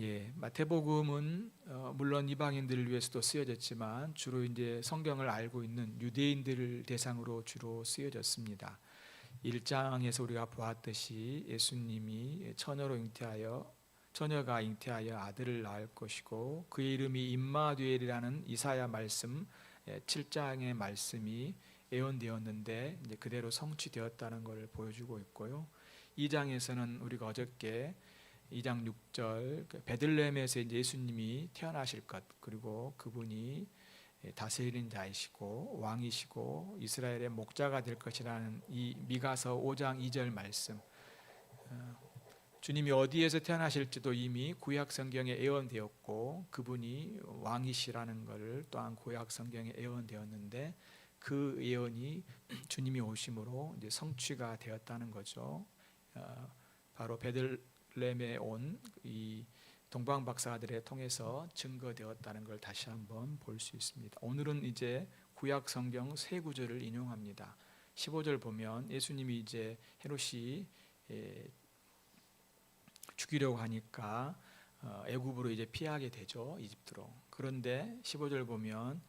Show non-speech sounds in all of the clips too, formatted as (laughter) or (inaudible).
예, 마태복음은 어, 물론 이방인들을 위해서도 쓰여졌지만 주로 이제 성경을 알고 있는 유대인들을 대상으로 주로 쓰여졌습니다. 1장에서 우리가 보았듯이 예수님이 처녀로 잉태하여 처녀가 잉태하여 아들을 낳을 것이고 그의 이름이 임마누엘이라는 이사야 말씀 7장의 말씀이 예언되었는데 이제 그대로 성취되었다는 것을 보여주고 있고요. 2장에서는 우리가 어저께 2장 6절 그 베들레헴에서 예수님이 태어나실 것 그리고 그분이 다스리는 자이시고 왕이시고 이스라엘의 목자가 될 것이라는 이 미가서 5장 2절 말씀 어, 주님이 어디에서 태어나실지도 이미 구약 성경에 예언되었고 그분이 왕이시라는 것을 또한 구약 성경에 예언되었는데 그 예언이 주님이 오심으로 이제 성취가 되었다는 거죠. 어, 바로 베들 레헴에 온 이 동방 박사들에 통해서 증거되었다는 걸 다시 한번 볼 수 있습니다. 오늘은 이제 구약 성경 세 구절을 인용합니다. 15절 보면 예수님이 이제 헤롯이 예, 죽이려고 하니까 어, 애굽으로 이제 피하게 되죠 이집트로. 그런데 15절 보면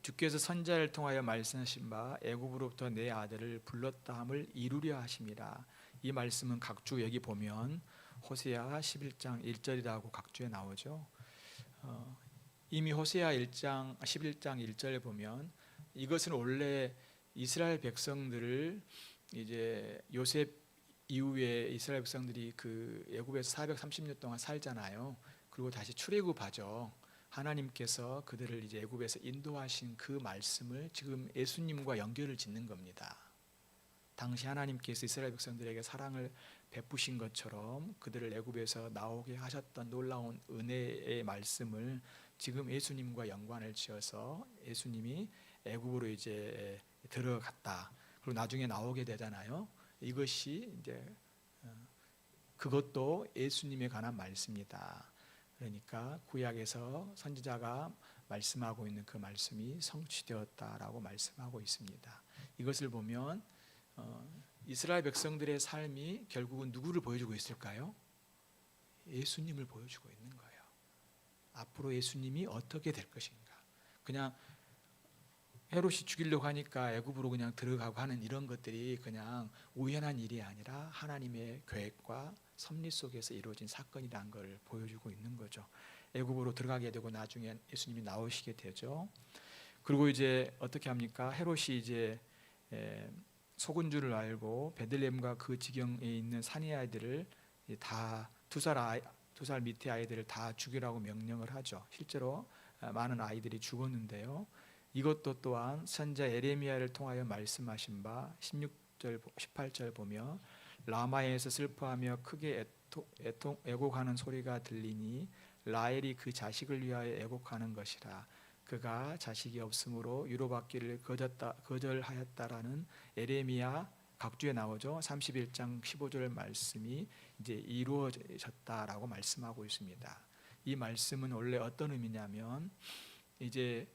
주께서 선자를 통하여 말씀하신 바 애굽으로부터 내 아들을 불렀다 함을 이루려 하심이라. 이 말씀은 각주 여기 보면 호세아 11장 1절이라고 각주에 나오죠. 어, 이미 호세아 1장 11장 1절에 보면 이것은 원래 이스라엘 백성들을 이제 요셉 이후에 이스라엘 백성들이 그 애굽에서 430년 동안 살잖아요. 그리고 다시 출애굽하죠. 하나님께서 그들을 이제 애굽에서 인도하신 그 말씀을 지금 예수님과 연결을 짓는 겁니다. 당시 하나님께서 이스라엘 백성들에게 사랑을 베푸신 것처럼 그들을 애굽에서 나오게 하셨던 놀라운 은혜의 말씀을 지금 예수님과 연관을 지어서 예수님이 애굽으로 이제 들어갔다. 그리고 나중에 나오게 되잖아요. 이것이 이제 어, 그것도 예수님에 관한 말씀이다. 그러니까 구약에서 선지자가 말씀하고 있는 그 말씀이 성취되었다라고 말씀하고 있습니다. 이것을 보면 어, 이스라엘 백성들의 삶이 결국은 누구를 보여주고 있을까요? 예수님을 보여주고 있는 거예요. 앞으로 예수님이 어떻게 될 것인가? 그냥 헤롯이 죽이려고 하니까 애굽으로 그냥 들어가고 하는 이런 것들이 그냥 우연한 일이 아니라 하나님의 계획과 섭리 속에서 이루어진 사건이라는 걸 보여주고 있는 거죠. 애굽으로 들어가게 되고 나중에 예수님이 나오시게 되죠. 그리고 이제 어떻게 합니까? 헤롯이 이제 속은 줄을 알고 베들레헴과 그 지경에 있는 산의 아이들을 다 두살 아이 밑에 아이들을 다 죽이라고 명령을 하죠. 실제로 많은 아이들이 죽었는데요. 이것도 또한 선자 에레미야를 통하여 말씀하신 바 16절 18절 보며 라마에서 슬퍼하며 크게 애통, 애곡하는 소리가 들리니 라헬이 그 자식을 위하여 애곡하는 것이라 그가 자식이 없으므로 유로받기를 거졌다, 거절하였다라는 에레미야 각주에 나오죠. 31장 15절 말씀이 이제 이루어졌다라고 말씀하고 있습니다. 이 말씀은 원래 어떤 의미냐면 이제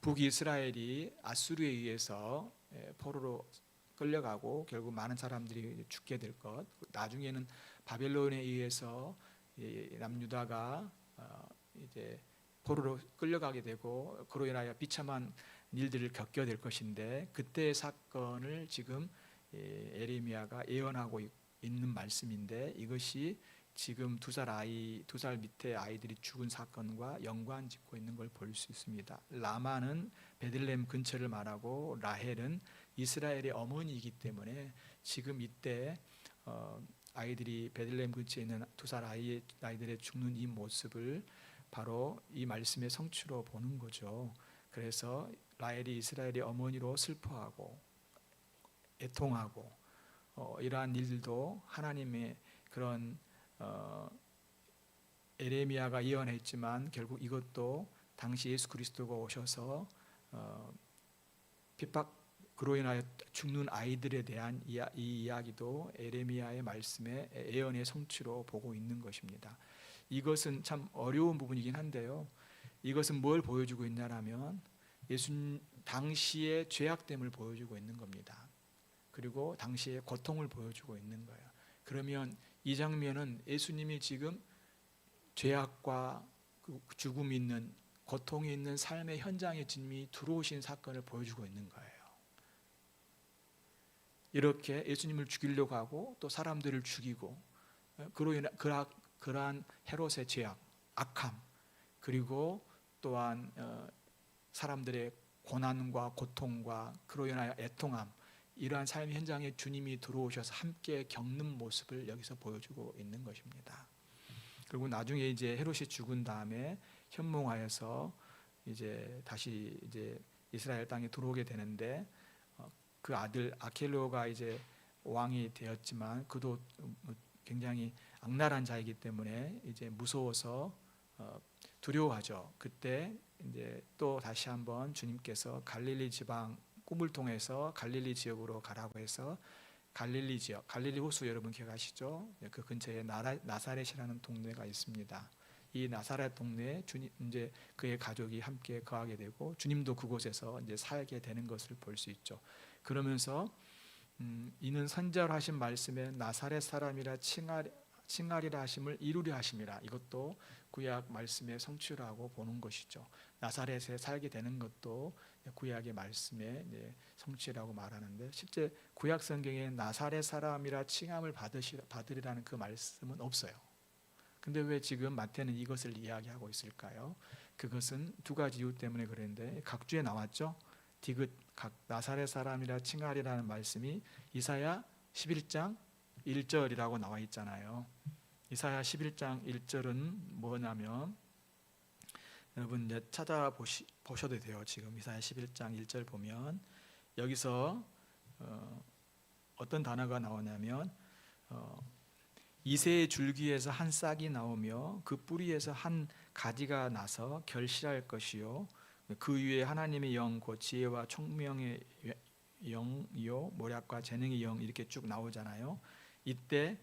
북이스라엘이 아수르에 의해서 포로로 끌려가고 결국 많은 사람들이 죽게 될 것. 나중에는 바벨론에 의해서 남유다가 어, 이제 포로로 끌려가게 되고 그로 인하여 비참한 일들을 겪게 될 것인데 그때의 사건을 지금 에레미야가 예언하고 있는 말씀인데 이것이 지금 두 살 아이 두 살 밑에 아이들이 죽은 사건과 연관 짓고 있는 걸 볼 수 있습니다. 라마는 베들레헴 근처를 말하고 라헬은 이스라엘의 어머니이기 때문에 지금 이때 어, 아이들이 베들레헴 근처에 있는 두 살 아이 아이들의 죽는 이 모습을 바로 이 말씀의 성취로 보는 거죠. 그래서 라헬이 이스라엘의 어머니로 슬퍼하고 애통하고 어, 이러한 일들도 하나님의 그런 어, 에레미야가 예언했지만 결국 이것도 당시 예수 그리스도가 오셔서 어, 핍박 그로 인하여 죽는 아이들에 대한 이, 이 이야기도 에레미야의 말씀에 예언의 성취로 보고 있는 것입니다. 이것은 참 어려운 부분이긴 한데요. 이것은 뭘 보여주고 있냐라면 예수 당시의 죄악됨을 보여주고 있는 겁니다. 그리고 당시의 고통을 보여주고 있는 거예요. 그러면 이 장면은 예수님이 지금 죄악과 그 죽음이 있는 고통이 있는 삶의 현장에 주님이 들어오신 사건을 보여주고 있는 거예요. 이렇게 예수님을 죽이려고 하고 또 사람들을 죽이고 어, 그로 인한 그러, 그러한 헤롯의 죄악, 악함 그리고 또한 어, 사람들의 고난과 고통과 그로 인하여 애통함 이러한 삶의 현장에 주님이 들어오셔서 함께 겪는 모습을 여기서 보여주고 있는 것입니다. 그리고 나중에 이제 헤롯이 죽은 다음에 현몽하여서 이제 다시 이제 이스라엘 땅에 들어오게 되는데 어, 그 아들 아켈로가 이제 왕이 되었지만 그도 굉장히 악랄한 자이기 때문에 이제 무서워서 어, 두려워하죠. 그때 이제 또 다시 한번 주님께서 갈릴리 지방 꿈을 통해서 갈릴리 지역으로 가라고 해서 갈릴리 지역, 갈릴리 호수 여러분 기억하시죠? 그 근처에 나라, 나사렛이라는 동네가 있습니다. 이 나사렛 동네에 주님 이제 그의 가족이 함께 거하게 되고 주님도 그곳에서 이제 살게 되는 것을 볼 수 있죠. 그러면서 음, 이는 선절하신 말씀에 나사렛 사람이라 칭하, 칭하리라 하심을 이루려 하심이라 이것도 구약 말씀의 성취라고 보는 것이죠. 나사렛에 살게 되는 것도 구약의 말씀의 성취라고 말하는데 실제 구약 성경에 나사렛 사람이라 칭함을 받으시, 받으리라는 그 말씀은 없어요. 근데 왜 지금 마태는 이것을 이야기하고 있을까요? 그것은 두 가지 이유 때문에 그랬는데 각주에 나왔죠. 디귿 각 나사렛 사람이라 칭하리라는 말씀이 이사야 11장 1절이라고 나와 있잖아요. 이사야 11장 1절은 뭐냐면 여러분 이제 찾아보시 보셔도 돼요. 지금 이사야 11장 1절 보면 여기서 어, 어떤 단어가 나오냐면 어, 이새의 줄기에서 한 싹이 나오며 그 뿌리에서 한 가지가 나서 결실할 것이요 그 위에 하나님의 영, 곧 지혜와 총명의 영이요 모략과 재능의 영 이렇게 쭉 나오잖아요. 이때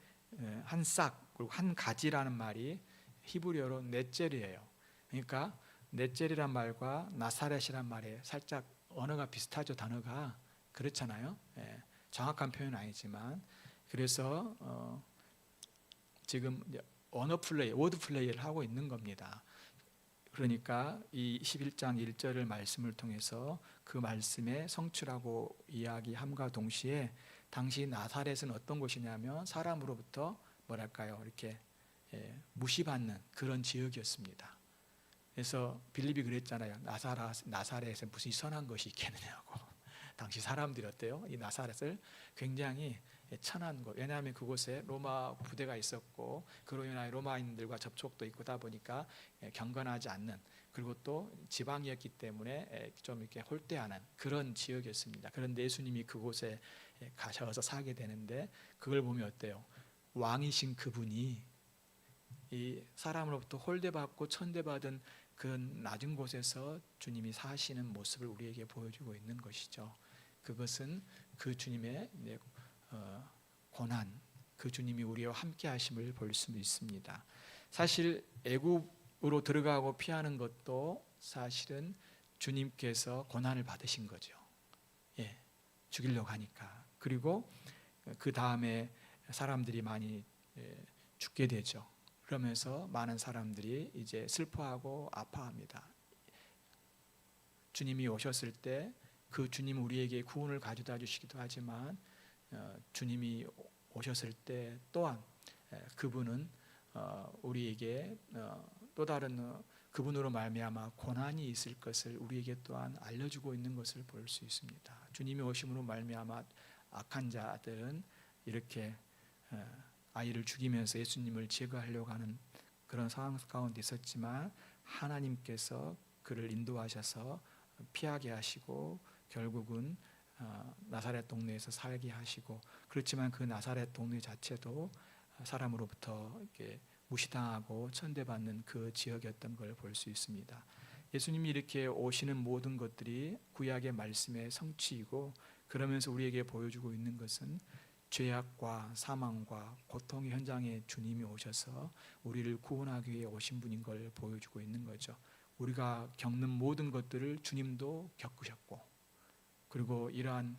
한 싹 그리고 한 가지라는 말이 히브리어로 넷젤이에요. 그러니까 넷젤이란 말과 나사렛이란 말에 살짝 언어가 비슷하죠 단어가 그렇잖아요. 예, 정확한 표현은 아니지만 그래서 어, 지금 언어 플레이, 워드 플레이를 하고 있는 겁니다. 그러니까 이 11장 1절을 말씀을 통해서 그 말씀의 성취라고 이야기함과 동시에 당시 나사렛은 어떤 곳이냐면 사람으로부터 뭐랄까요 이렇게 예, 무시받는 그런 지역이었습니다. 그래서 빌립이 그랬잖아요. 나사라, 나사렛에 무슨 선한 것이 있겠느냐고. (laughs) 당시 사람들이 어때요? 이 나사렛을 굉장히 천한 곳. 왜냐하면 그곳에 로마 부대가 있었고 그로 인하여 로마인들과 접촉도 있고 다 보니까 경건하지 않는 그리고 또 지방이었기 때문에 좀 이렇게 홀대하는 그런 지역이었습니다. 그런데 예수님이 그곳에 가셔서 사게 되는데 그걸 보면 어때요? 왕이신 그분이 이 사람으로부터 홀대받고 천대받은 그 낮은 곳에서 주님이 사시는 모습을 우리에게 보여주고 있는 것이죠. 그것은 그 주님의 어, 고난, 그 주님이 우리와 함께 하심을 볼 수 있습니다. 사실 애굽으로 들어가고 피하는 것도 사실은 주님께서 고난을 받으신 거죠. 예, 죽이려고 하니까. 그리고 그 다음에 사람들이 많이 예, 죽게 되죠. 그러면서 많은 사람들이 이제 슬퍼하고 아파합니다. 주님이 오셨을 때 그 주님 우리에게 구원을 가져다 주시기도 하지만 어, 주님이 오셨을 때 또한 그분은 어, 우리에게 어, 또 다른 그분으로 말미암아 고난이 있을 것을 우리에게 또한 알려주고 있는 것을 볼 수 있습니다. 주님이 오심으로 말미암아 악한 자들은 이렇게 아이를 죽이면서 예수님을 제거하려고 하는 그런 상황 가운데 있었지만 하나님께서 그를 인도하셔서 피하게 하시고 결국은 어, 나사렛 동네에서 살게 하시고 그렇지만 그 나사렛 동네 자체도 사람으로부터 무시당하고 천대받는 그 지역이었던 걸 볼 수 있습니다. 예수님이 이렇게 오시는 모든 것들이 구약의 말씀의 성취이고 그러면서 우리에게 보여주고 있는 것은 죄악과 사망과 고통의 현장에 주님이 오셔서 우리를 구원하기 위해 오신 분인 걸 보여주고 있는 거죠. 우리가 겪는 모든 것들을 주님도 겪으셨고 그리고 이러한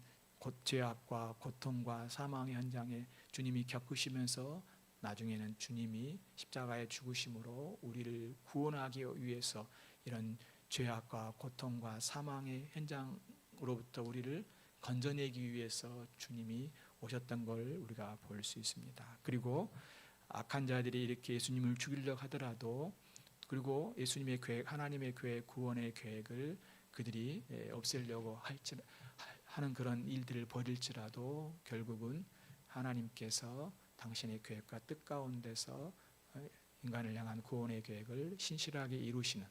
죄악과 고통과 사망의 현장에 주님이 겪으시면서 나중에는 주님이 십자가의 죽으심으로 우리를 구원하기 위해서 이런 죄악과 고통과 사망의 현장으로부터 우리를 건져내기 위해서 주님이 오셨던 걸 우리가 볼 수 있습니다. 그리고 악한 자들이 이렇게 예수님을 죽이려 하더라도 그리고 예수님의 계획, 하나님의 계획, 구원의 계획을 그들이 예, 없애려고 할지 하는 그런 일들을 벌일지라도 결국은 하나님께서 당신의 계획과 뜻 가운데서 어, 인간을 향한 구원의 계획을 신실하게 이루시는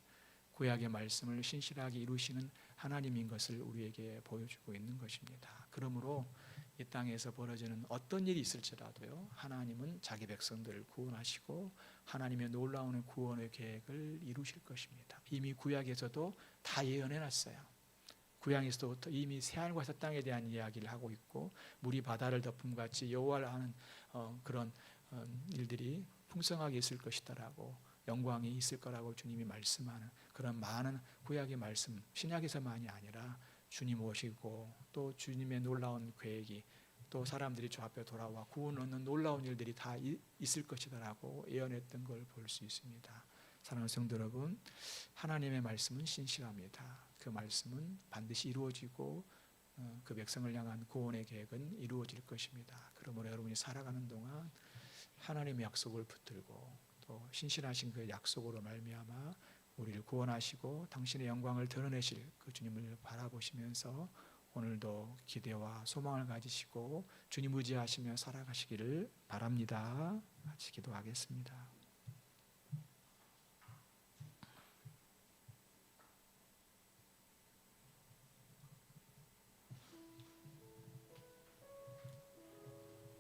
구약의 말씀을 신실하게 이루시는 하나님인 것을 우리에게 보여주고 있는 것입니다. 그러므로 이 땅에서 벌어지는 어떤 일이 있을지라도요 하나님은 자기 백성들을 구원하시고 하나님의 놀라운 구원의 계획을 이루실 것입니다. 이미 구약에서도 다 예언해 놨어요. 구약에서부터 이미 새하늘과 새 땅에 대한 이야기를 하고 있고 물이 바다를 덮음 같이 여호와를 하는 어, 그런 어, 일들이 풍성하게 있을 것이다라고 영광이 있을 거라고 주님이 말씀하는 그런 많은 구약의 말씀 신약에서만이 아니라 주님 오시고 또 주님의 놀라운 계획이 또 사람들이 주 앞에 돌아와 구원 얻는 놀라운 일들이 다 이- 있을 것이다라고 예언했던 걸 볼 수 있습니다. 사랑하는 성도 여러분, 하나님의 말씀은 신실합니다. 그 말씀은 반드시 이루어지고 어, 그 백성을 향한 구원의 계획은 이루어질 것입니다. 그러므로 여러분이 살아가는 동안 하나님의 약속을 붙들고 또 신실하신 그 약속으로 말미암아 우리를 구원하시고 당신의 영광을 드러내실 그 주님을 바라보시면서 오늘도 기대와 소망을 가지시고 주님 의지하시며 살아가시기를 바랍니다. 같이 기도하겠습니다.